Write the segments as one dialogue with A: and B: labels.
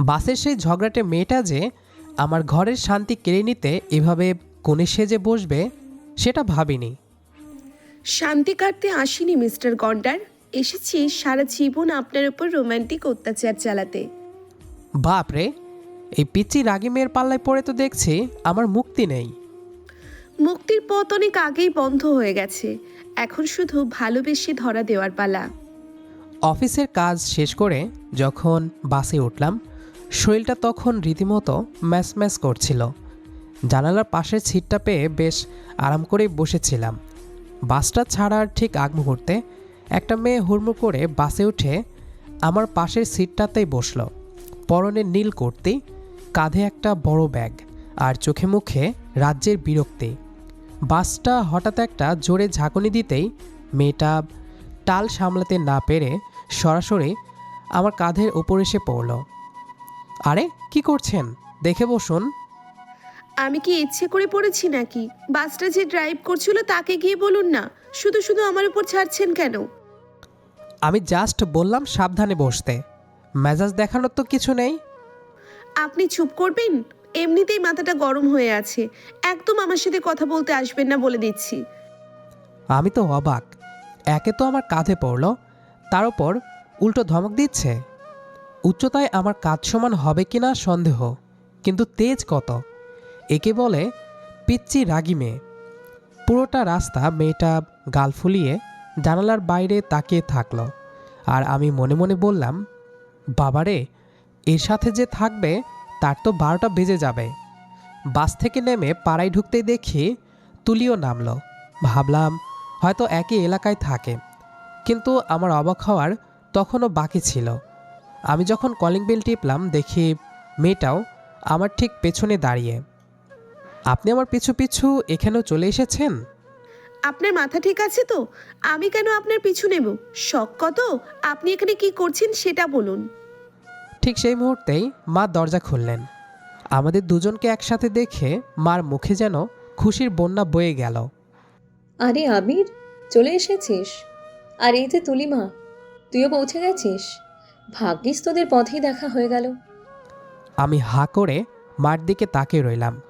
A: বাসের সেই ঝগড়াটে মেয়েটা যে আমার ঘরের শান্তি কেড়ে নিতে এভাবে কোণে সেজে বসবে সেটা ভাবিনি।
B: শান্তি কাটতে আসিনি মিস্টার গন্ডার। এসেছি সারা জীবন আপনার উপর রোমান্টিক অত্যাচার চালাতে।
A: বাপ রে এই পিচ্ছি রাগি মেয়ের পাল্লায় পড়ে তো দেখছি আমার মুক্তি নেই।
B: মুক্তির পথ অনেক আগেই বন্ধ হয়ে গেছে। এখন শুধু ভালোবেসে ধরা দেওয়ার পালা।
A: অফিসের কাজ শেষ করে যখন বাসে উঠলাম শরীরটা তখন রীতিমতো ম্যাচ করছিল। জানালার পাশের সিটটা পেয়ে বেশ আরাম করে বসেছিলাম। বাসটা ছাড়ার ঠিক আগ মুহূর্তে একটা মেয়ে হুড়মুড় করে বাসে উঠে আমার পাশের সিটটাতেই বসল। পরনে নীল কুর্তি, কাঁধে একটা বড় ব্যাগ আর চোখে মুখে রাজ্যের বিরক্তি। বাসটা হঠাৎ একটা জোরে ঝাঁকুনি দিতেই মেয়েটা টাল সামলাতে না পেরে সরাসরি আমার কাঁধের ওপর এসে পড়ল। আরে কি করছেন? দেখে বসুন।
B: আমি কি ইচ্ছে করে পড়েছি নাকি? বাসটা যে ড্রাইভ করছিল তাকে গিয়ে বলুন না। শুধু শুধু আমার উপর ছাড়ছেন কেন?
A: আমি জাস্ট বললাম সাবধানে বসতে। মেজাজ দেখানোর তো কিছু নেই।
B: আপনি চুপ করবেন? এমনিতেই মাথাটা গরম হয়ে আছে। একদম আমার সাথে কথা বলতে আসবেন না বলে দিচ্ছি।
A: আমি তো অবাক। একে তো আমার কাঁধে পড়ল। তার উপর উল্টো ধমক দিচ্ছে। উচ্চতায় আমার কাজ সমান হবে কিনা সন্দেহ, কিন্তু তেজ কত? একে বলে, পিচ্চি রাগি মেয়ে। পুরোটা রাস্তা মেয়েটা গাল ফুলিয়ে জানালার বাইরে তাকিয়ে থাকল, আর আমি মনে মনে বললাম, বাবারে, এর সাথে যে থাকবে, তার তো বারোটা বেজে যাবে। বাস থেকে নেমে পাড়ায় ঢুকতেই দেখি তুলিও নামলো। ভাবলাম, হয়তো একই এলাকায় থাকে, কিন্তু আমার অবাক হওয়ার তখনও বাকি ছিল। আমি যখন কলিং বেল টিপলাম দেখি মেয়েটাও আমার ঠিক পেছনে দাঁড়িয়ে। আপনি আমার পিছু পিছু এখানেও চলে এসেছেন?
B: আপনার মাথা ঠিক আছে তো? আমি কেন আপনার পিছু নেব? শখ কত? আপনি এখানে কি করছেন সেটা বলুন।
A: ঠিক সেই মুহূর্তেই মা দরজা খুললেন। আমাদের দুজনকে একসাথে দেখে মার মুখে যেন খুশির বন্যা বয়ে গেল।
C: আরে আবির চলে এসেছিস? আর এই যে তুলিমা তুইও পৌঁছে গেছিস? ভাগ্যিস তোদের পথেই দেখা হয়ে গেল।
A: আমি হা করে মার দিকে তাকিয়ে রইলাম।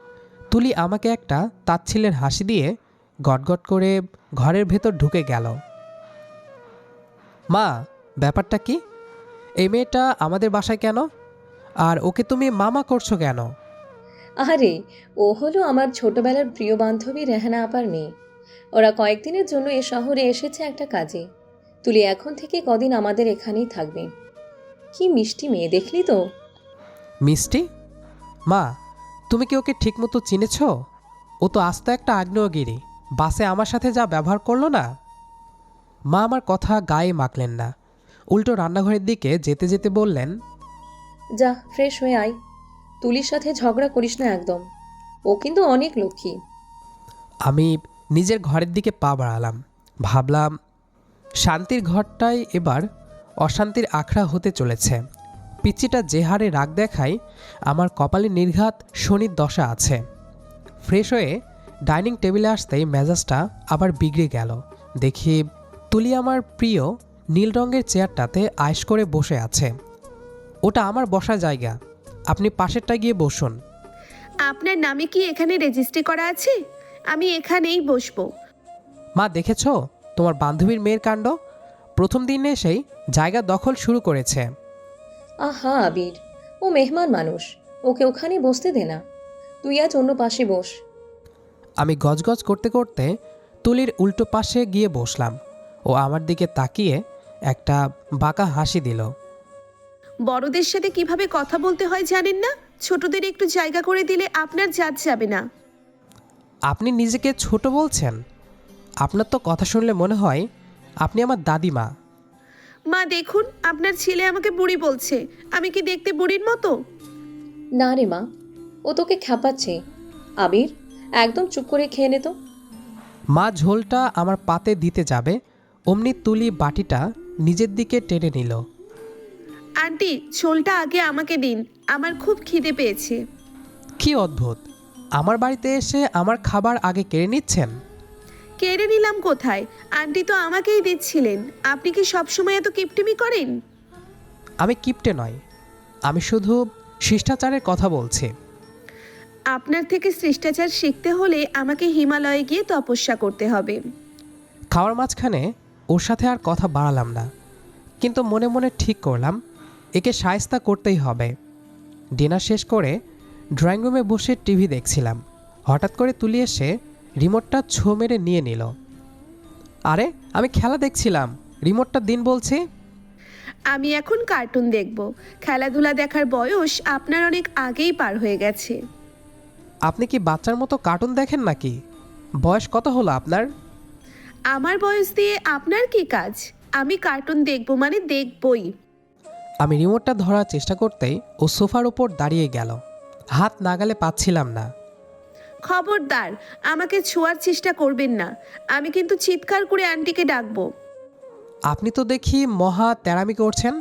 A: তুলি আমাকে একটা তাচ্ছিলের হাসি দিয়ে গটগট করে ঘরের ভেতর ঢুকে গেল। মা ব্যাপারটা কি? এই মেয়েটা আমাদের বাসায় কেন? আর ওকে তুমি মামা করছ কেন?
C: আরে ও হলো আমার ছোটবেলার প্রিয় বান্ধবী রেহানা আপার মেয়ে। ওরা কয়েকদিনের জন্য এ শহরে এসেছে একটা কাজে। তুলি এখন থেকে কদিন আমাদের এখানেই থাকবে। কি মিষ্টি মেয়ে দেখলি তো?
A: মিষ্টি? মা তুমি কি ওকে ঠিকমতো চিনেছ? ও তো আস্ত একটা আগ্নেয়গিরি বাসে আমার সাথে যা ব্যবহার করল না? মা আমার কথা গায়ে মাখলেন না। উল্টো রান্নাঘরের দিকে যেতে যেতে বললেন
C: যা ফ্রেশ হয়ে আয়। তুলির সাথে ঝগড়া করিস না একদম। ও কিন্তু অনেক লক্ষ্মী।
A: আমি নিজের ঘরের দিকে পা বাড়ালাম। ভাবলাম শান্তির ঘরটাই এবার অশান্তির আখড়া হতে চলেছে। পিচ্চিটা যে হারে রাগ দেখায় আমার কপালে নির্ঘাত শনির দশা আছে। ফ্রেশ হয়ে ডাইনিং টেবিলে আসতেই মেজাজটা আবার বিগড়ে গেল। দেখি তুলি আমার প্রিয় নীল রঙের চেয়ারটাতে আয়েস করে বসে আছে। ওটা আমার বসার জায়গা। আপনি পাশেরটা গিয়ে বসুন।
B: আপনার নামে কি এখানে রেজিস্ট্রি করা আছে? আমি এখানেই বসবো।
A: মা দেখেছ? তোমার বান্ধবীর মেয়ের কাণ্ড? প্রথম দিন এসেই জায়গা দখল শুরু করেছে।
C: আহা আবির। ও মেহমান মানুষ। ওকে ওখানে বসতে দে না। তুই আজ অন্য পাশে বস।
A: আমি গজগজ করতে করতে তুলির উল্টো পাশে গিয়ে বসলাম। ও আমার দিকে তাকিয়ে একটা বাঁকা হাসি দিল।
B: বড়দের সাথে কীভাবে কথা বলতে হয় জানেন না? ছোটদের একটু জায়গা করে দিলে আপনার জাত যাবে না।
A: আপনি নিজেকে ছোট বলছেন? আপনার তো কথা শুনলে মনে হয় আপনি আমার দাদিমা।
B: মা দেখুন আপনার ছেলে আমাকে বুড়ি বলছে। আমি কি দেখতে বুড়ির মতো?
C: না রে মা ও তোকে খ্যাপাচ্ছে আবির একদম চুপ করে খেয়ে নে তো।
A: মা ঝোলটা আমার পাতে দিতে যাবে। অমনি তুলি বাটিটা নিজের দিকে টেনে নিল।
B: আন্টি ঝোলটা আগে আমাকে দিন। আমার খুব খিদে পেয়েছে।
A: কি অদ্ভুত! আমার বাড়িতে এসে আমার খাবার আগে কেড়ে নিচ্ছেন?
B: কেড়ে নিলাম কোথায়? আন্টি তো আমাকেই দিচ্ছিলেন। আপনি কি সবসময় এত কিপটিমি করেন?
A: আমি কিপটে নয়। আমি শুধু শিষ্টাচারের কথা বলছি।
B: আপনার থেকে শিষ্টাচার শিখতে হলে আমাকে হিমালয়ে গিয়ে তপস্যা করতে হবে।
A: খাওয়ার মাঝখানে ওর সাথে আর কথা বাড়ালাম না। কিন্তু মনে মনে ঠিক করলাম একে সায়স্তা করতেই হবে। ডিনার শেষ করে ড্রয়িং রুমে বসে টিভি দেখছিলাম। হঠাৎ করে তুলি এসে রিমোটটা ছো মেরে নিয়ে নিল। আরে আমি খেলা দেখছিলাম। রিমোটটা দিন বলছি?
B: আমি এখন কার্টুন দেখব। খেলাধুলা দেখার বয়স আপনার অনেক আগেই পার হয়ে গেছে।
A: আপনি কি বাচ্চার মতো কার্টুন দেখেন নাকি? বয়স কত হলো আপনার?
B: আমার বয়স দিয়ে আপনার কি কাজ? আমি কার্টুন দেখব মানে দেখবই।
A: আমি রিমোটটা ধরার চেষ্টা করতেই ও সোফার উপর দাঁড়িয়ে গেল। হাত নাগালে পাচ্ছিলাম না।
B: খবরদার আমাকে ছোঁয়ার চেষ্টা করবেন না। আমি কিন্তু চিৎকার করে আন্টিকে ডাকবো।
A: আপনি তো দেখি মহা তেরামি করছেন।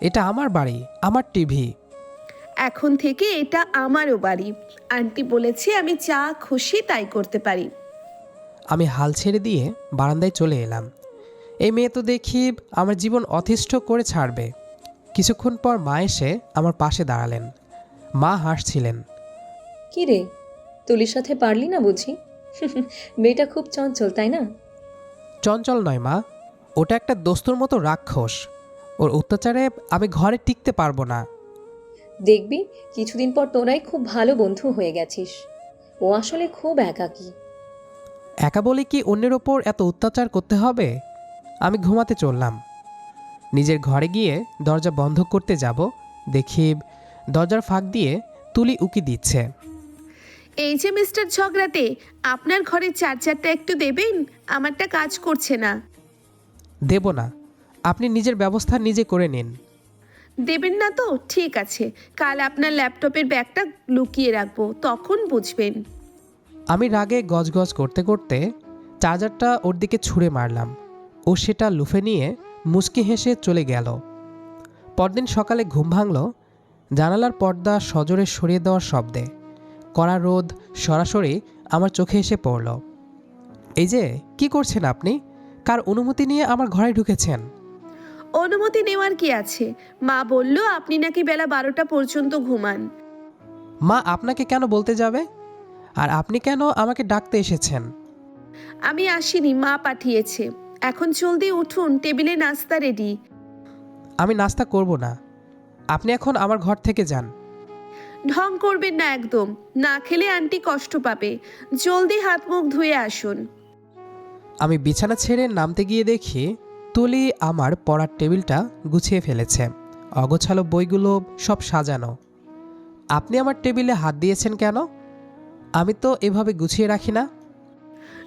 A: এটা আমার বাড়ি আমার টিভি।
B: এখন থেকে এটা আমারও বাড়ি। আন্টি বলেছে আমি যা খুশি তাই করতে পারি।
A: আমি হাল ছেড়ে দিয়ে বারান্দায় চলে এলাম। এই মেয়ে তো দেখি আমার জীবন অতিষ্ঠ করে ছাড়বে। কিছুক্ষণ পর মা এসে আমার পাশে দাঁড়ালেন। মা হাসছিলেন।
C: কি রে? তুলির সাথে পারলি না বুঝি? মেয়েটা খুব চঞ্চল তাই না?
A: চঞ্চল নয় মা। ওটা একটা দোস্তর মতো রাক্ষস। ওর অত্যাচারে আমি ঘরে টিকতে পারব না।
C: দেখবি কিছুদিন পর তোরাই খুব ভালো বন্ধু হয়ে গেছিস। ও আসলে খুব একাকী।
A: একা বলে কি অন্যের ওপর এত অত্যাচার করতে হবে? আমি ঘুমাতে চললাম। নিজের ঘরে গিয়ে দরজা বন্ধ করতে যাব। দেখি দরজার ফাঁক দিয়ে তুলি উকি দিচ্ছে।
B: এই যে মিস্টার ঝগড়াতে আপনার ঘরের চার্জারটা একটু দেবেন? আমারটা কাজ করছে না।
A: দেব না। আপনি নিজের ব্যবস্থা নিজে করে নিন।
B: দেবেন না তো? ঠিক আছে। কাল আপনার ল্যাপটপের ব্যাগটা লুকিয়ে রাখব তখন বুঝবেন।
A: আমি রাগে গজগজ করতে করতে চার্জারটা ওর দিকে ছুঁড়ে মারলাম। ও সেটা লুফে নিয়ে মুচকি হেসে চলে গেল। পরদিন সকালে ঘুম ভাঙল জানালার পর্দা সজোরে সরিয়ে দেওয়ার শব্দে। কড়া রোদ সরাসরি আমার চোখে এসে পড়ল। এই যে কি করছেন আপনি? কার অনুমতি নিয়ে আমার ঘরে ঢুকেছেন?
B: অনুমতি নেওয়ার কি আছে? মা বলল আপনি নাকি বেলা বারোটা পর্যন্ত ঘুমান।
A: মা আপনাকে কেন বলতে যাবে? আর আপনি কেন আমাকে ডাকতে এসেছেন?
B: আমি আসিনি মা পাঠিয়েছে। এখন জলদি উঠুন টেবিলে নাস্তা রেডি।
A: আমি নাস্তা করব না। আপনি এখন আমার ঘর থেকে যান।
B: ঢং করবেন না একদম। না খেলে আন্টি কষ্ট পাবে। জলদি হাত মুখ ধুয়ে আসুন।
A: আমি বিছানা ছেড়ে নামতে গিয়ে দেখি তুলি আমার পড়ার টেবিলটা গুছিয়ে ফেলেছে। অগোছালো বইগুলো সব সাজানো। আপনি আমার টেবিলে হাত দিয়েছেন কেন? আমি তো এভাবে গুছিয়ে রাখি না।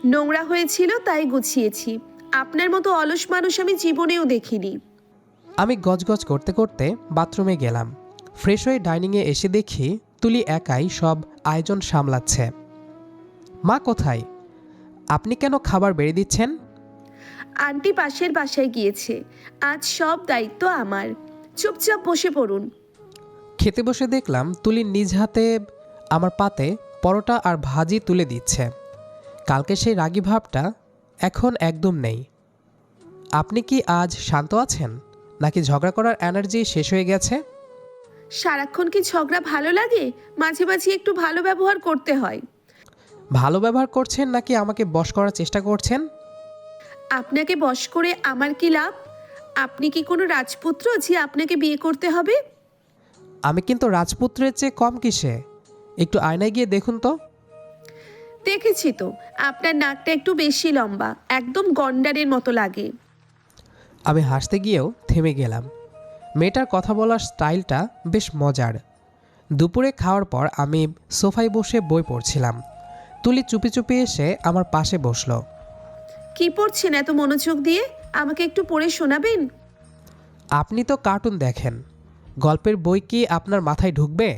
B: নোংরা হয়েছিল তাই গুছিয়েছি। আপনার মতো অলস মানুষ আমি জীবনেও দেখিনি।
A: আমি গজগজ করতে করতে বাথরুমে গেলাম। ফ্রেশ হয়ে ডাইনিংয়ে এসে দেখি তুলি একাই সব আয়োজন সামলাচ্ছে। মা কোথায়? আপনি কেন খাবার বেড়ে দিচ্ছেন?
B: আন্টি পাশের বাসায় গিয়েছে। আজ সব দায়িত্ব আমার। চুপচাপ বসে পড়ুন।
A: খেতে বসে দেখলাম তুলি নিজ হাতে আমার পাতে পরোটা আর ভাজি তুলে দিচ্ছে। কালকে সেই রাগী ভাবটা এখন একদম নেই। আপনি কি আজ শান্ত আছেন? নাকি ঝগড়া করার এনার্জি শেষ হয়ে গেছে?
B: সারাক্ষণ কি ঝগড়া ভালো লাগে? মাঝে মাঝে একটু ভালো ব্যবহার করতে হয়।
A: ভালো ব্যবহার করছেন নাকি আমাকে বশ করার চেষ্টা করছেন?
B: আপনাকে বশ করে আমার কি লাভ? আপনি কি কোনো রাজপুত্র যে আপনাকে বিয়ে করতে হবে?
A: আমি কিন্তু রাজপুত্রের চেয়ে কম কিসে? একটু আয়নায় গিয়ে দেখুন তো।
B: দেখেছি তো আপনার নাকটা একটু বেশি লম্বা একদম গন্ডারের মতো লাগে।
A: আমি হাসতে গিয়েও থেমে গেলাম। মেয়েটার কথা বলার স্টাইলটা বেশ মজার। দুপুরে খাওয়ার পর আমি সোফায় বসে বই পড়ছিলাম। তুলি চুপি চুপি এসে আমার পাশে বসল।
B: কি পড়ছেন এত মনোযোগ দিয়ে? আমাকে একটু পড়ে শোনাবেন?
A: আপনি তো কার্টুন দেখেন। গল্পের বই কি আপনার মাথায় ঢুকবে?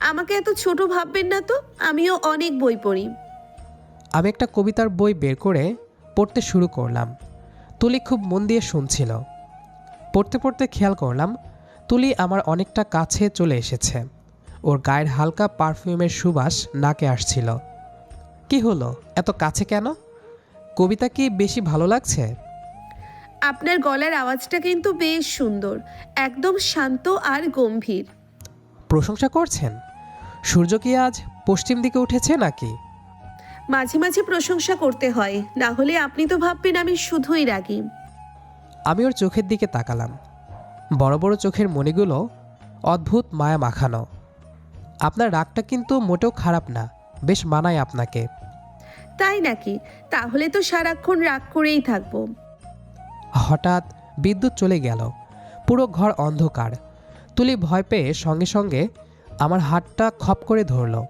B: আমাকে এত ছোট ভাববেন না তো? আমিও অনেক বই পড়ি।
A: আমি একটা কবিতার বই বের করে পড়তে শুরু করলাম। তুলি খুব মন দিয়ে শুনছিল। পড়তে পড়তে খেয়াল করলাম তুলি আমার অনেকটা কাছে চলে এসেছে। ওর গায়ের হালকা পারফিউমের সুবাস নাকে আসছিল। কি হলো? এত কাছে কেন? কবিতা কি বেশি ভালো লাগছে?
B: আপনার গলার আওয়াজটা কিন্তু বেশ সুন্দর একদম শান্ত আর গম্ভীর।
A: প্রশংসা করছেন? সূর্য কি আজ পশ্চিম দিকে উঠেছে নাকি?
B: মাঝে মাঝে প্রশংসা করতে হয় না হলে আপনি তো ভাববেন আমি শুধুই রাগি।
A: আমি ওর চোখের দিকে তাকালাম। বড় বড় চোখের মণিগুলো অদ্ভুত মায়া মাখানো। আপনার রাগটা কিন্তু মোটেও খারাপ না বেশ মানায় আপনাকে।
B: তাই নাকি? তাহলে তো সারাক্ষণ রাগ করেই থাকব।
A: হঠাৎ বিদ্যুৎ চলে গেল। পুরো ঘর অন্ধকার। তুলি ভয় পেয়ে সঙ্গে সঙ্গে আমার হাতটা খপ করে ধরল।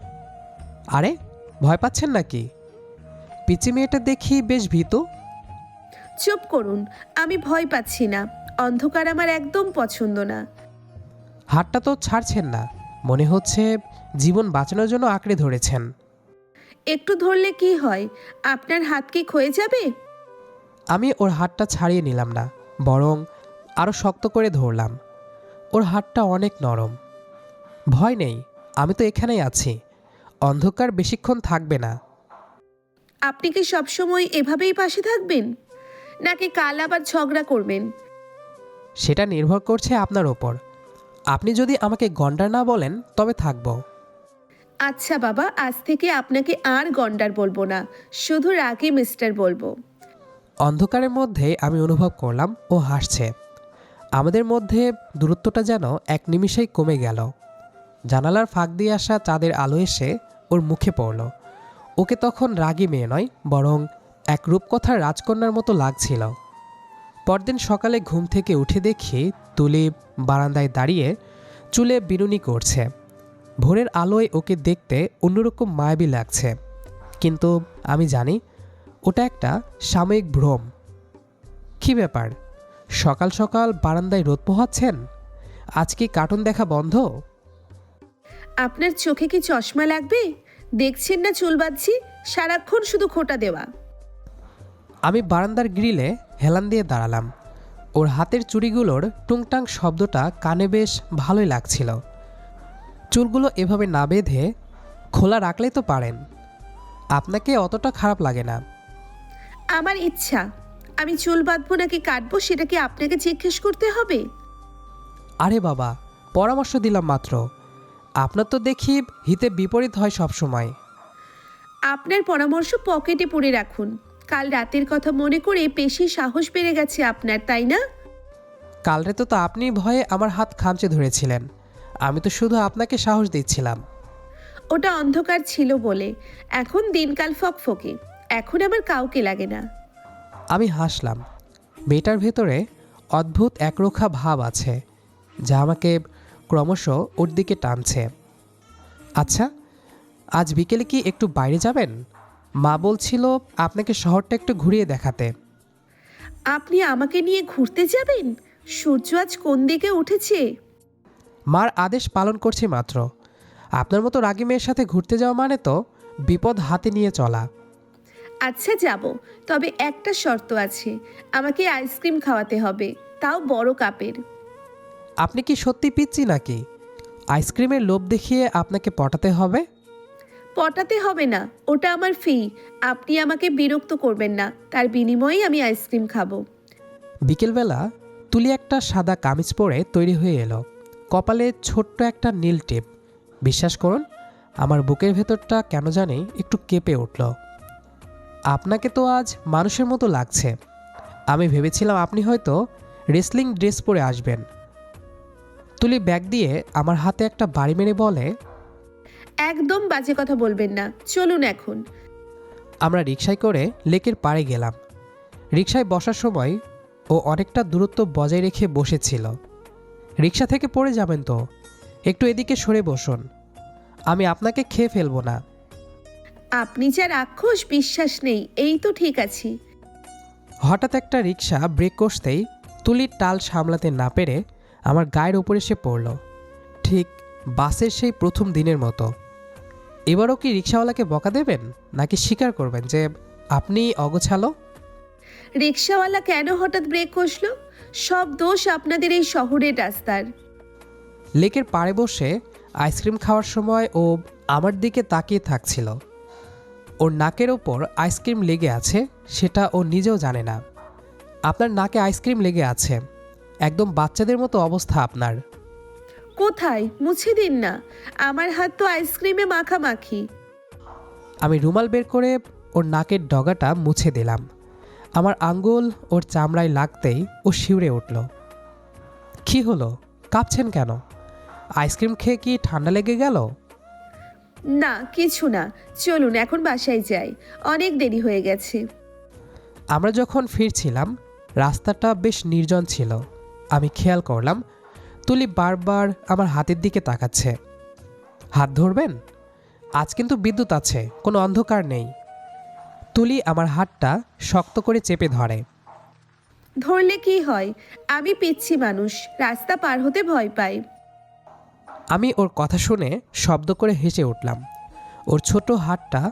A: আরে ভয় পাচ্ছেন নাকি? পিচি মেয়েটা দেখি বেশ ভীতু।
B: চুপ করুন আমি ভয় পাচ্ছি না। অন্ধকার আমার একদম পছন্দ না।
A: হাতটা তো ছাড়ছেন না। মনে হচ্ছে জীবন বাঁচানোর জন্য আঁকড়ে ধরেছেন।
B: একটু ধরলে কি হয়? আপনার হাত কি ক্ষয়ে যাবে?
A: আমি ওর হাতটা ছাড়িয়ে নিলাম না বরং আরও শক্ত করে ধরলাম। ওর হাতটা অনেক নরম। ভয় নেই আমি তো এখানেই আছি। অন্ধকার বেশিক্ষণ থাকবে না।
B: আপনি কি সবসময় এভাবেই পাশে থাকবেন? নাকি কাল আবার ঝগড়া করবেন?
A: সেটা নির্ভর করছে আপনার ওপর। আপনি যদি আমাকে গন্ডার না বলেন তবে থাকব।
B: আচ্ছা বাবা আজ থেকে আপনাকে আর গন্ডার বলব না শুধু রাগে মিস্টার বলব।
A: অন্ধকারের মধ্যে আমি অনুভব করলাম ও হাসছে। আমাদের মধ্যে দূরত্বটা যেন এক নিমিষেই কমে গেল। জানালার ফাঁক দিয়ে আসা চাঁদের আলো এসে ওর মুখে পড়ল। ওকে তখন রাগী মেয়ে নয় বরং এক রূপকথার রাজকন্যার মতো লাগছিল। পরদিন সকালে ঘুম থেকে উঠে দেখি তুলি বারান্দায় দাঁড়িয়ে চুলে বিনুনি করছে। ভোরের আলোয় ওকে দেখতে অন্যরকম মায়াবী লাগছে। কিন্তু আমি জানি, ওটা একটা সাময়িক ভ্রম। কী ব্যাপার? সকাল সকাল বারান্দায় রোদ পোহাচ্ছেন? আজ কি কার্টুন দেখা বন্ধ?
B: আপনার চোখে কি চশমা লাগবে? দেখছেন না চুল বাঁধছি? সারাক্ষণ শুধু খোটা দেওয়া।
A: আমি বারান্দার গ্রিলে হেলান দিয়ে দাঁড়ালাম। ওর হাতের চুড়িগুলোর টুংটাং শব্দটা কানে বেশ ভালোই লাগছিল। চুলগুলো এভাবে না বেঁধে খোলা রাখলে তো পারেন। আপনাকে অতটা খারাপ লাগে না।
B: আমার ইচ্ছা। আমি চুল বাঁধবো নাকি কাটবো সেটা কি আপনাকে জিজ্ঞেস করতে হবে?
A: আরে বাবা পরামর্শ দিলাম মাত্র। আপনার তো দেখি হিতে বিপরীত হয় সবসময়।
B: আপনার পরামর্শ পকেটে পড়ে রাখুন। কাল রাতের কথা মনে করে বেশি সাহস বেড়ে গেছে আপনার তাই না?
A: কালরে তো তো আপনি ভয়ে আমার হাত খামচে ধরেছিলেন। আমি তো শুধু আপনাকে সাহস দিচ্ছিলাম।
B: ওটা অন্ধকার ছিল বলে। এখন দিনকাল ফকফকে। এখন আমার কাউকে লাগে না।
A: আমি হাসলাম। মেয়েটার ভেতরে অদ্ভুত একরোখা ভাব আছে যা আমাকে ক্রমশ ওর দিকে টানছে। আচ্ছা আজ বিকেলে কি একটু বাইরে যাবেন? মা বলছিল আপনাকে শহরটা একটু ঘুরিয়ে দেখাতে।
B: আপনি আমাকে নিয়ে ঘুরতে যাবেন? সূর্য আজ কোন দিকে উঠেছে?
A: মার আদেশ পালন করছি মাত্র। আপনার মতো রাগী মেয়ের সাথে ঘুরতে যাওয়া মানে তো বিপদ হাতে নিয়ে চলা।
B: আচ্ছা যাব। তবে একটা শর্ত আছে। আমাকে আইসক্রিম খাওয়াতে হবে। তাও বড় কাপের।
A: আপনি কি সত্যি পিচ্ছি নাকি? আইসক্রিমের লোভ দেখিয়ে আপনাকে পটাতে হবে?
B: পটাতে হবে না, ওটা আমার ফি আপনি আমাকে বিরক্ত করবেন না, তার বিনিময়ে আমি আইসক্রিম খাব।
A: বিকেলবেলা তুলি একটা সাদা কামিজ পরে তৈরি হয়ে এলো। কপালে ছোট্ট একটা নীল টিপ। বিশ্বাস করুন, আমার বুকের ভেতরটা কেন জানি একটু কেঁপে উঠল। আপনাকে তো আজ মানুষের মতো লাগছে। আমি ভেবেছিলাম আপনি হয়তো রেসলিং ড্রেস পরে আসবেন। তুলি ব্যাগ দিয়ে আমার হাতে একটা বাড়ি মেরে বলে
B: একদম বাজে কথা বলবেন না। চলুন এখন।
A: আমরা রিকশায় করে লেকের পাড়ে গেলাম। রিকশায় বসার সময় ও অনেকটা দূরত্ব বজায় রেখে বসেছিল। রিকশা থেকে পড়ে যাবেন তো। একটু এদিকে সরে বসুন। আমি আপনাকে খেয়ে ফেলব না।
B: আপনি যা রাক্ষস বিশ্বাস নেই এই তো ঠিক আছি।
A: হঠাৎ একটা রিকশা ব্রেক কষতেই তুলির টাল সামলাতে না পেরে আমার গায়ের ওপর এসে পড়ল। ঠিক বাসের সেই প্রথম দিনের মতো। এবারও কি রিক্সাওয়ালাকে বকা দেবেন? নাকি স্বীকার করবেন যে আপনি অগোছালো?
B: রিক্সাওয়ালা কেন হঠাৎ ব্রেক কষলো? সব দোষ আপনাদের এই শহরের রাস্তার।
A: লেকের পাড়ে বসে আইসক্রিম খাওয়ার সময় ও আমার দিকে তাকিয়ে থাকছিল। ওর নাকের ওপর আইসক্রিম লেগে আছে সেটা ও নিজেও জানে না। আপনার নাকে আইসক্রিম লেগে আছে। একদম বাচ্চাদের মতো অবস্থা আপনার।
B: কোথায়? মুছে দিন না। আমার হাত তো আইসক্রিমে মাখামাখি।
A: আমি রুমাল বের করে ওর নাকের ডগাটা মুছে দিলাম। আমার আঙ্গুল ওর চামড়ায় লাগতেই ও শিউরে উঠল। কি হলো? কাঁপছেন কেন? আইসক্রিম খেয়ে কি ঠান্ডা লেগে গেল?
B: না কিছু না। চলুন এখন বাসায় যাই। অনেক দেরি হয়ে গেছে।
A: আমরা যখন ফিরছিলাম রাস্তাটা বেশ নির্জন ছিল। আমি খেয়াল করলাম তুলি বারবার আমার হাতের দিকে তাকাচ্ছে। হাত ধরবেন? আজ কিন্তু বিদ্যুৎ আছে কোনো অন্ধকার নেই। তুলি আমার হাতটা শক্ত করে চেপে ধরে।
B: ধরলে কি হয়? আমি পিচ্ছি মানুষ রাস্তা পার হতে ভয় পাই।
A: আমি ওর কথা শুনে শব্দ করে হেসে উঠলাম। ওর ছোট হাতটা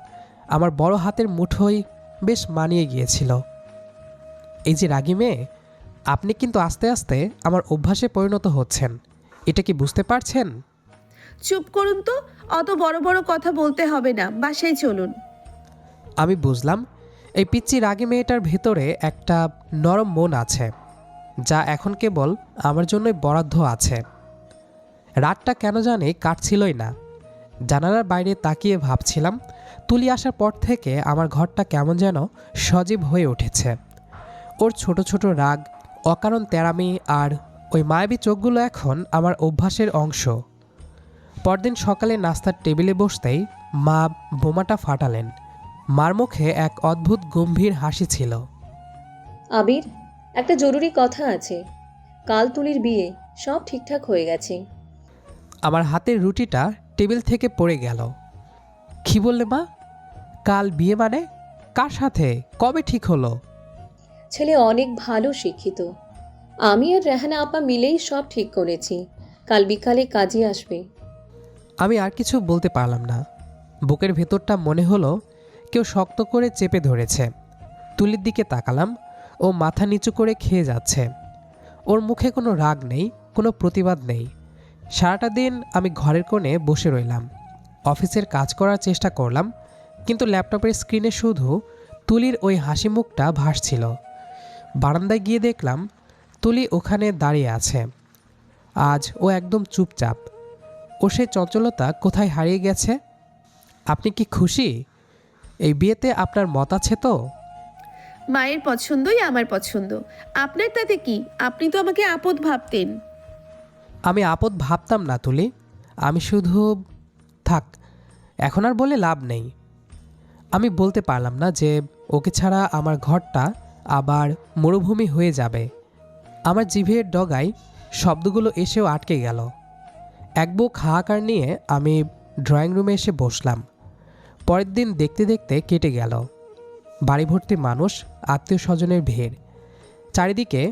A: আমার বড় হাতের মুঠোয় বেশ মানিয়ে গিয়েছিল। এই যে রাগী মেয়ে আপনি কিন্তু আস্তে আস্তে আমার অভ্যাসে পরিণত হচ্ছেন। এটা কি বুঝতে পারছেন?
B: চুপ করুন তো অত বড় বড় কথা বলতে হবে না বাসায় চলুন।
A: আমি বুঝলাম এই পিচ্চি রাগী মেয়েটার ভেতরে একটা নরম মন আছে যা এখন কেবল আমার জন্যই বরাদ্দ আছে। রাতটা কেন জানি কাটছিলই না। জানালার বাইরে তাকিয়ে ভাবছিলাম তুলি আসার পর থেকে আমার ঘরটা কেমন যেন সজীব হয়ে উঠেছে। ওর ছোট ছোট রাগ অকারণ তেরামি আর ওই মায়াবী চোখগুলো এখন আমার অভ্যাসের অংশ। পরদিন সকালে নাস্তার টেবিলে বসতেই মা বোমাটা ফাটালেন। মার মুখে এক অদ্ভুত গম্ভীর হাসি ছিল।
C: আবির একটা জরুরি কথা আছে। কাল তুলির বিয়ে সব ঠিকঠাক হয়ে গেছে।
A: আমার হাতের রুটিটা টেবিল থেকে পড়ে গেল। কি বললে মা? কাল বিয়ে মানে? কার সাথে? কবে ঠিক হলো?
C: ছেলে অনেক ভালো শিক্ষিত। আমি আর রেহানা আপা মিলেই সব ঠিক করেছি। কাল বিকালে কাজে আসবে।
A: আমি আর কিছু বলতে পারলাম না। বুকের ভেতরটা মনে হলো কেউ শক্ত করে চেপে ধরেছে। তুলির দিকে তাকালাম ও মাথা নিচু করে খেয়ে যাচ্ছে। ওর মুখে কোনো রাগ নেই, কোনো প্রতিবাদ নেই। সারাটা দিন আমি ঘরের কোণে বসে রইলাম। অফিসের কাজ করার চেষ্টা করলাম, কিন্তু ল্যাপটপের স্ক্রিনে শুধু তুলির ওই হাসি মুখটা ভাসছিল। বারান্দায় গিয়ে দেখলাম তুলি ওখানে দাঁড়িয়ে আছে। আজ ও একদম চুপচাপ। ও সে চঞ্চলতা কোথায় হারিয়ে গেছে? আপনি কি খুশি? এই বিয়েতে আপনার মত আছে তো?
B: মায়ের পছন্দই আমার পছন্দ। আপনার তাতে কি? আপনি তো আমাকে আপদ ভাবতেন।
A: আমি আপদ ভাবতাম না তুলি। আমি শুধু থাক এখন আর বলে লাভ নেই। আমি বলতে পারলাম না যে ওকে ছাড়া আমার ঘরটা আবার মরুভূমি হয়ে যাবে। আমার জিভের ডগায় শব্দগুলো এসেও আটকে গেল। এক বুক হাহাকার নিয়ে আমি ড্রয়িং রুমে এসে বসলাম। পরের দিন দেখতে দেখতে কেটে গেল। বাড়ি ভর্তি মানুষ আত্মীয় স্বজনের ভিড়, চারিদিকে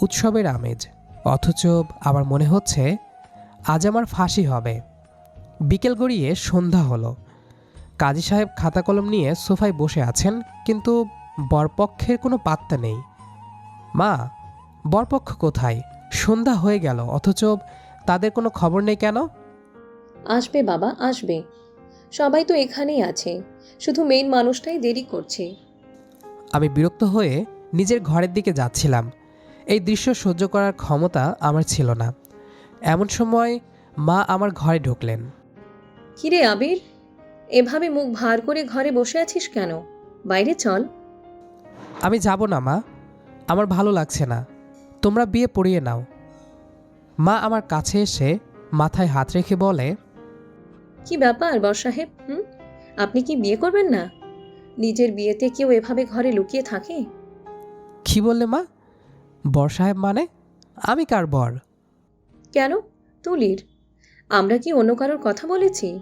A: উৎসবের আমেজ। অথচ আমার মনে হচ্ছে আজ আমার ফাঁসি হবে। বিকেল গড়িয়ে সন্ধ্যা হলো। কাজী সাহেব খাতা কলম নিয়ে সোফায় বসে আছেন, কিন্তু বরপক্ষের কোনো পাত্তা নেই। মা বরপক্ষ কোথায়? সন্ধ্যা হয়ে গেল অথচ তাদের কোনো খবর নেই কেন?
C: আসবে বাবা আসবে। সবাই তো এখানেই আছে। শুধু মেইন মানুষটাই দেরি করছে।
A: আমি বিরক্ত হয়ে নিজের ঘরের দিকে যাচ্ছিলাম। এই দৃশ্য সহ্য করার ক্ষমতা আমার ছিল না। এমন সময় মা আমার ঘরে ঢুকলেন।
C: কিরে আবির এভাবে মুখ ভার করে ঘরে বসে আছিস কেন? বাইরে চল।
A: আমি যাব না মা। আমার ভালো লাগছে না। তোমরা বিয়ে পড়িয়ে নাও। মা আমার কাছে এসে মাথায় হাত রেখে বলে
C: কি ব্যাপার বর সাহেব? হুম? আপনি কি বিয়ে করবেন না? নিজের বিয়েতে কেউ এভাবে ঘরে লুকিয়ে থাকে?
A: কি বললে মা? বর সাহেব মানে? আমি কার বর?
C: কেন? তুলির। আমরা কি অন্য কারোর কথা বলেছি?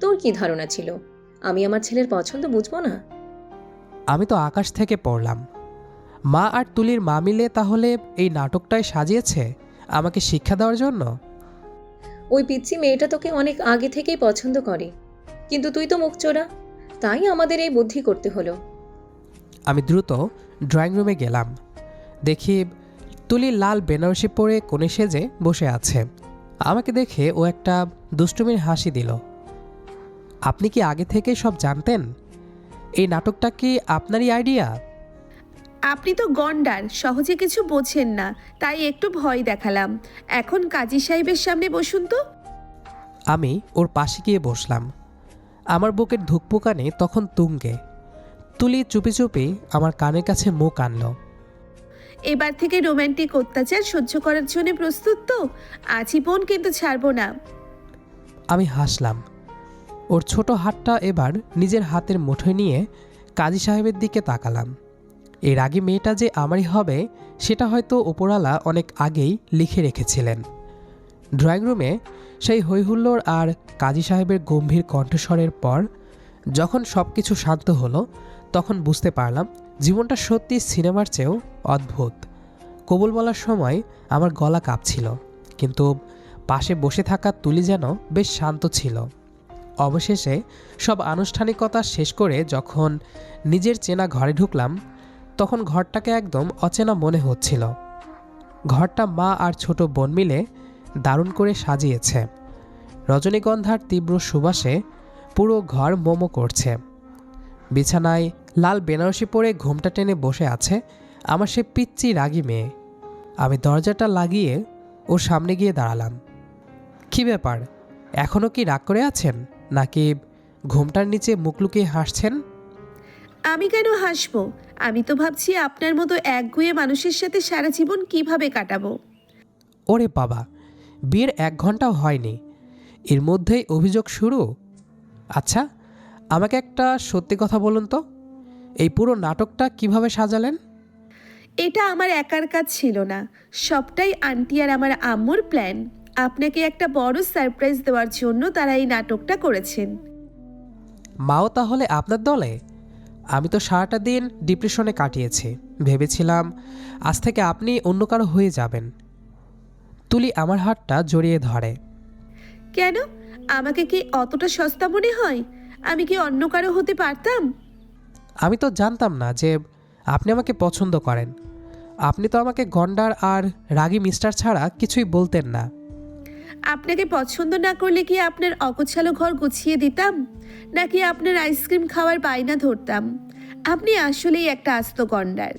C: তোর কি ধারণা ছিল? আমি আমার ছেলের পছন্দ বুঝব না?
A: আমি তো আকাশ থেকে পড়লাম। মা আর তুলির মা মিলে তাহলে এই নাটকটাই সাজিয়েছে? আমাকে শিক্ষা দেওয়ার জন্য?
C: ওই পিচ্ছি মেয়েটা তোকে অনেক আগে থেকেই পছন্দ করে। কিন্তু তুই তো মুখ চোরা তাই আমাদের এই বুদ্ধি করতে হলো।
A: আমি দ্রুত ড্রয়িং রুমে গেলাম। দেখি তুলি লাল বেনারসি পরে কোণে সেজে বসে আছে। আমাকে দেখে ও একটা দুষ্টুমির হাসি দিল। আপনি কি আগে থেকে সব জানতেন? এই নাটকটা কি আপনারই আইডিয়া
B: আপনি তো গন্ডার সহজে কিছু বোঝেন না তাই একটু ভয় দেখালাম। এখন কাজী সাহেবের সামনে বসুন তো।
A: আমি ওর পাশে গিয়ে বসলাম। আমার বুকের ধুকপুকানে তখন তুঙ্গে। তুলি চুপি চুপি আমার কানের কাছে মুখ আনলো।
B: এবার থেকে রোম্যান্টিক অত্যাচার সহ্য করার জন্য প্রস্তুত তো? আজীবন কিন্তু ছাড়বো না।
A: আমি হাসলাম। ওর ছোট হাতটা এবার নিজের হাতের মুঠোয় নিয়ে কাজী সাহেবের দিকে তাকালাম। এর আগে মেয়েটা যে আমারই হবে, সেটা হয়তো ওপরালা অনেক আগেই লিখে রেখেছিলেন। ড্রয়িং রুমে সেই হৈহুল্লোড় আর কাজী সাহেবের গম্ভীর কণ্ঠস্বরের পর যখন সব কিছু শান্ত হলো, তখন বুঝতে পারলাম জীবনটা সত্যি সিনেমার চেয়েও অদ্ভুত। কবুল বলার সময় আমার গলা কাঁপছিল, কিন্তু পাশে বসে থাকা তুলি যেন বেশ শান্ত ছিল। অবশেষে সব আনুষ্ঠানিকতা শেষ করে যখন নিজের চেনা ঘরে ঢুকলাম, তখন ঘরটাকে একদম অচেনা মনে হচ্ছিল। ঘরটা মা আর ছোট বোন মিলে দারুণ করে সাজিয়েছে। রজনীগন্ধার তীব্র সুবাসে পুরো ঘর মোমো করছে। বিছানায় লাল বেনারসি পরে ঘুমটা টেনে বসে আছে আমার সে পিচ্চি রাগী মেয়ে। আমি দরজাটা লাগিয়ে ওর সামনে গিয়ে দাঁড়ালাম। কি ব্যাপার? এখনও কি রাগ করে আছেন? নাকি ঘুমটার নিচে মুখ লুকিয়ে হাসছেন?
B: আমি কেন হাসবো? আমি তো ভাবছি আপনার মতো একগুয়ে মানুষের সাথে সারা জীবন কীভাবে কাটাবো?
A: ওরে বাবা বিয়ের এক ঘন্টাও হয়নি। এর মধ্যেই অভিযোগ শুরু? আচ্ছা আমাকে একটা সত্যি কথা বলুন তো। এই পুরো নাটকটা কীভাবে সাজালেন?
B: এটা আমার একার কাজ ছিল না। সবটাই আন্টি আর আমার আম্মুর প্ল্যান আপনাকে একটা বড় সারপ্রাইজ দেওয়ার জন্য তারা এই নাটকটা করেছেন।
A: মাও তাহলে আপনার দলে? আমি তো সারাটা দিন ডিপ্রেশনে কাটিয়েছি। ভেবেছিলাম আজ থেকে আপনি অন্য কারও হয়ে যাবেন। তুলি আমার হাতটা জড়িয়ে ধরে।
B: কেন? আমাকে কি অতটা সস্তা মনে হয়? আমি কি অন্য কারও হতে পারতাম?
A: আমি তো জানতাম না যে আপনি আমাকে পছন্দ করেন। আপনি তো আমাকে গন্ডার আর রাগী মিস্টার ছাড়া কিছুই বলতেন না।
B: আপনাকে পছন্দ না করলে কি আপনার অগোছালো ঘর গুছিয়ে দিতাম? নাকি আপনার আইসক্রিম খাওয়ার বায়না ধরতাম? আপনি আসলেই একটা আস্ত গন্ডার।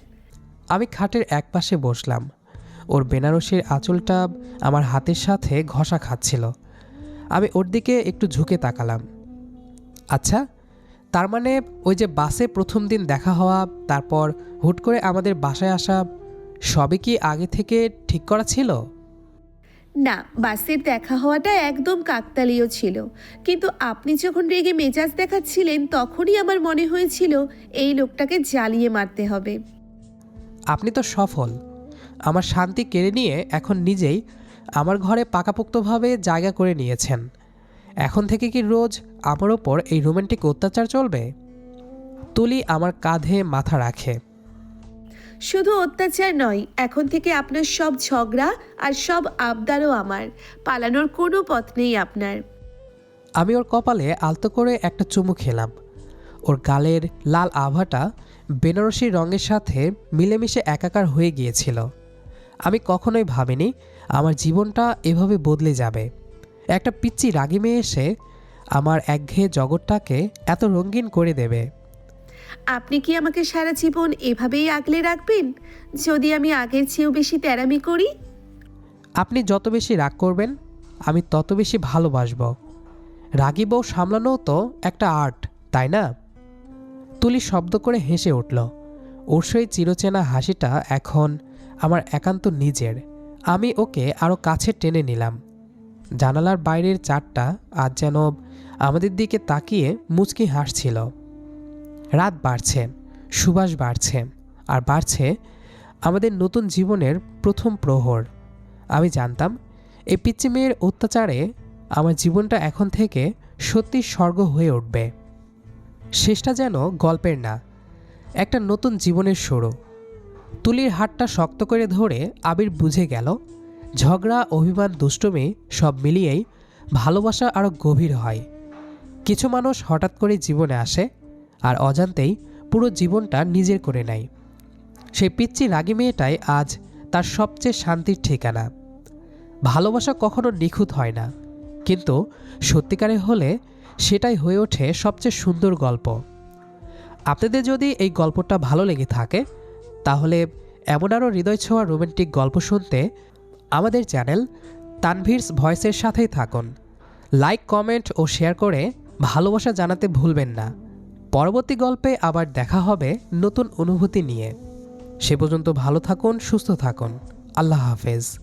A: আমি খাটের এক পাশে বসলাম। ওর বেনারসির আঁচলটা আমার হাতের সাথে ঘষা খাচ্ছিল। আমি ওর দিকে একটু ঝুঁকে তাকালাম। আচ্ছা তার মানে ওই যে বাসে প্রথম দিন দেখা হওয়া, তারপর হুট করে আমাদের বাসায় আসা, সবই কি আগে থেকে ঠিক করা ছিল?
B: না, বাসের দেখা হওয়াটা একদম কাকতালীয় ছিল। কিন্তু আপনি যখন রেগে মেজাজ দেখাচ্ছিলেন, তখনই আমার মনে হয়েছিল, এই লোকটাকে জ্বালিয়ে মারতে হবে।
A: আপনি তো সফল। আমার শান্তি কেড়ে নিয়ে এখন নিজেই আমার ঘরে পাকাপোক্তভাবে জায়গা করে নিয়েছেন। এখন থেকে কি রোজ আমার ওপর এই রোমান্টিক অত্যাচার চলবে? তুলি আমার কাঁধে মাথা রাখে।
B: শুধু অত্যাচার নয়, এখন থেকে আপনার সব ঝগড়া আর সব আবদারও আমার। পালানোর কোনো পথ নেই আপনার।
A: আমি ওর কপালে আলতো করে একটা চুমু খেলাম। ওর গালের লাল আভাটা বেনারসি রঙের সাথে মিলেমিশে একাকার হয়ে গিয়েছিল। আমি কখনোই ভাবিনি আমার জীবনটা এভাবে বদলে যাবে। একটা পিচ্চি রাগি মেয়ে এসে আমার একঘেয়ে জগৎটাকে এত রঙিন করে দেবে।
B: আপনি কি আমাকে সারা জীবন এভাবেই আগলে রাখবেন? যদি আমি আগের চেয়েও বেশি তেরামি করি?
A: আপনি যত বেশি রাগ করবেন, আমি তত বেশি ভালোবাসব। রাগী বউ সামলানোও তো একটা আর্ট, তাই না? তুলি শব্দ করে হেসে উঠল। ওর সেই চিরচেনা হাসিটা এখন আমার একান্ত নিজের। আমি ওকে আরও কাছে টেনে নিলাম। জানালার বাইরের চারটা আজ যেন আমাদের দিকে তাকিয়ে মুচকি হাসছিল। রাত বাড়ছে, সুবাস বাড়ছে, আর বাড়ছে আমাদের নতুন জীবনের প্রথম প্রহর। আমি জানতাম, এই পিচ্চি মেয়ের অত্যাচারে আমার জীবনটা এখন থেকে সত্যি স্বর্গ হয়ে উঠবে। শেষটা যেন গল্পের না, একটা নতুন জীবনের শুরু। তুলির হাতটা শক্ত করে ধরে আবির বুঝে গেল, ঝগড়া, অভিমান, দুষ্টুমি সব মিলিয়েই ভালোবাসা আরও গভীর হয়। কিছু মানুষ হঠাৎ করে জীবনে আসে আর অজান্তেই পুরো জীবনটা নিজের করে নেয়। সেই পিচ্চি রাগি মেয়েটাই আজ তার সবচেয়ে শান্তির ঠিকানা। ভালোবাসা কখনো নিখুঁত হয় না, কিন্তু সত্যিকারে হলে সেটাই হয়ে ওঠে সবচেয়ে সুন্দর গল্প। আপনাদের যদি এই গল্পটা ভালো লেগে থাকে, তাহলে এমন আরও হৃদয় ছোঁয়া রোমান্টিক গল্প শুনতে আমাদের চ্যানেল তানভীরস ভয়েসের সাথেই থাকুন। লাইক, কমেন্ট ও শেয়ার করে ভালোবাসা জানাতে ভুলবেন না। পরবর্তী গল্পে আবার দেখা হবে নতুন অনুভূতি নিয়ে। সে পর্যন্ত ভালো থাকুন, সুস্থ থাকুন। আল্লাহ হাফেজ।